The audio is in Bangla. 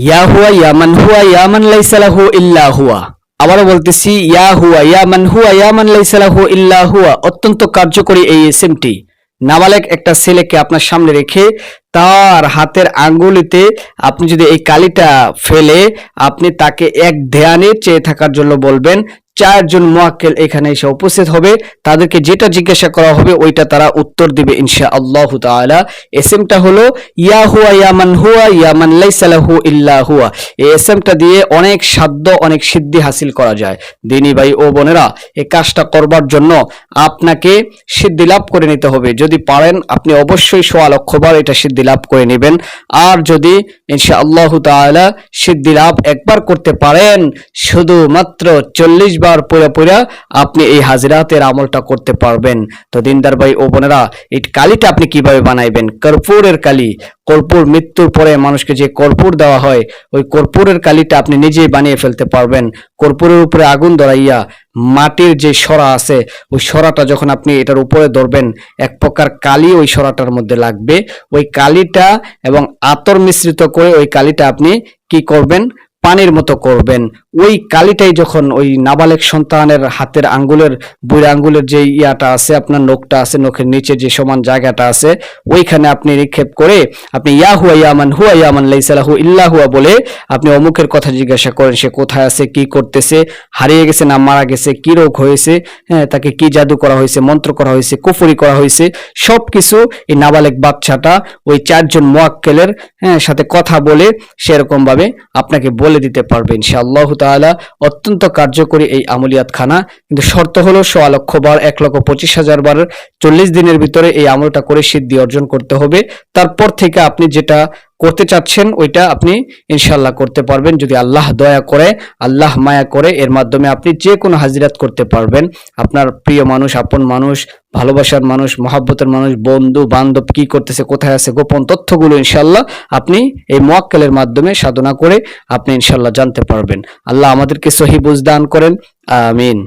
ইয়া হুয়া ইয়া মান হুয়া ইয়া মান লাইসা লাহু ইল্লা হুয়া আবারও বলতেছি ইয়া হুয়া ইয়া হুয়া ইয়া মান লাইসা ইল্লা হুয়া অত্যন্ত কার্যকরী এই এসএমটি। নাবালেক একটা ছেলেকে আপনার সামনে রেখে তার হাতের আঙ্গুলিতে আপনি যদি এই কালিটা ফেলে, আপনি তাকে এক ধ্যানে চেয়ে থাকার জন্য বলবেন চারজন মোয়াক্কেল এখানে এসে উপস্থিত হবে। তাদেরকে যেটা জিজ্ঞাসা করা হবে, ওইটা তারা উত্তর দিবে ইনশা আল্লাহ তাআলা। এসএমটা হলো, ইয়া হুয়া ইয়ামান হুয়া ইয়ামান লাইসা লাহু ইল্লা হুয়া। এই এসএমটা দিয়ে অনেক সাধ্য, অনেক সিদ্ধি হাসিল করা যায়। দিনী ভাই ও বোনেরা এই কাজটা করবার জন্য আপনাকে সিদ্ধি লাভ করে নিতে হবে। যদি পারেন, আপনি অবশ্যই সোয়া লক্ষবার এটা সিদ্ধি লাভ করে নেবেন। আর যদি ইনশা আল্লাহ তাআলা সিদ্ধি লাভ একবার করতে পারেন, শুধুমাত্র চল্লিশ বার পরে পরে আপনি এই হাজিরাতের আমলটা করতে পারবেন। তো দিনদার ভাই ও বোনেরা, এই কালিটা আপনি কীভাবে বানাইবেন? কর্পূরের কালি। কর্পূর মৃত্যুর পরে মানুষকে যে কর্পূর দেওয়া হয়, ওই কর্পূরের কালিটা আপনি নিজেই বানিয়ে ফেলতে পারবেন। কর্পূরের উপরে আগুন ধরাইয়া মাটির যে সরা আছে, ওই সরাটা যখন আপনি এটার উপরে ধরবেন, এক প্রকার কালি ওই সরাটার মধ্যে লাগবে। ওই কালিটা এবং আতর মিশ্রিত করে ওই কালিটা আপনি কি করবেন? পানির মতো করবেন। ওই কালিটাই যখন ওই নাবালেক সন্তানের হাতের আঙ্গুলের বুড়ি আঙ্গুলের যে ইয়াটা আছে, আপনার নখটা আছে, নখের নিচে যে সমান জায়গাটা আছে, ওইখানে আপনি নিক্ষেপ করে আপনি ইয়া হুয়া ইয়ামান হুয়া ইয়ামান লাইসালাহু ইল্লা হুয়া বলে আপনি অমুকের কথা জিজ্ঞাসা করেন, সে কোথায় আছে, কি করতেছে, হারিয়ে গেছে না মারা গেছে, কি রোগ হয়েছে হ্যাঁ তাকে কি জাদু করা হয়েছে, মন্ত্র করা হয়েছে, কুফরি করা হয়েছে, সবকিছু এই নাবালেক বাচ্চাটা ওই চারজন মোয়াক্কেলের হ্যাঁ সাথে কথা বলে সেরকম ভাবে আপনাকে বলে দিতে পারবে, ইনশাআল্লাহ তাআলা অত্যন্ত কার্যকরী এই আমলিয়াত খানা কিন্তু শর্ত হলো সোয়া লক্ষ বার, এক লক্ষ পঁচিশ হাজার বার, চল্লিশ দিনের ভিতরে এই আমলটা করে সিদ্ধি অর্জন করতে হবে। তারপর থেকে আপনি যেটা করতে চাচ্ছেন, ওইটা আপনি ইনশাল্লাহ করতে পারবেন। যদি আল্লাহ দয়া করে, আল্লাহ মায়া করে, এর মাধ্যমে আপনি যে কোনো হাজিরাত করতে পারবেন। আপনার প্রিয় মানুষ, আপন মানুষ, ভালোবাসার মানুষ, মহাব্বতের মানুষ, বন্ধু, বান্ধব কি করতেছে, কোথায় আছে, গোপন তথ্যগুলো ইনশাল্লাহ আপনি এই মোয়াক্কেলের মাধ্যমে সাধনা করে আপনি ইনশাল্লাহ জানতে পারবেন। আল্লাহ আমাদেরকে সহি বুঝ দান করেন। আমিন।